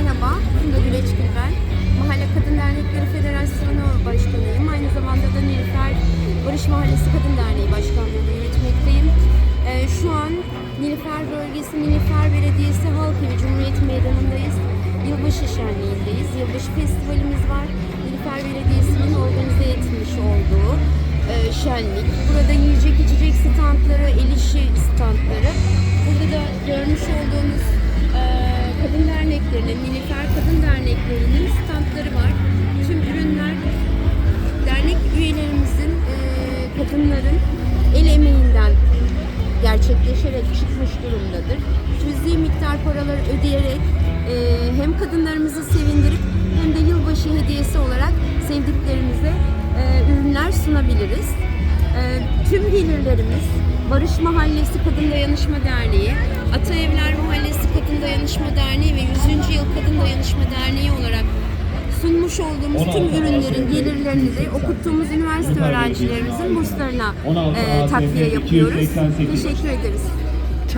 Merhaba, Funda Güleçgül ben. Mahalle Kadın Dernekleri Federasyonu Başkanıyım. Aynı zamanda da Nilüfer Barış Mahallesi Kadın Derneği Başkanlığı'nı yürütmekteyim. Ee, şu an Nilüfer Bölgesi, Nilüfer Belediyesi Halkevi Cumhuriyet Meydanı'ndayız. Yılbaşı şenliğindeyiz. Yılbaşı festivalimiz var. Nilüfer Belediyesi'nin organize etmiş olduğu e, şenlik. Burada yiyecek içecek standları, el işi standları. Kadınların el emeğinden gerçekleşerek çıkmış durumdadır. Cüzi miktar paralar ödeyerek e, hem kadınlarımızı sevindirip hem de yılbaşı hediyesi olarak sevdiklerimize e, ürünler sunabiliriz. E, tüm gelirlerimiz Barış Mahallesi Kadın Dayanışma Derneği, Ataevler Mahallesi Kadın Dayanışma Derneği ve 100. Yıl Kadın Dayanışma Derneği olarak sunmuş olduğumuz tüm ürünlerin gelirlerini de okuttuğumuz üniversite öğrencilerimizin burslarına e, takviye yapıyoruz. Teşekkür ederiz.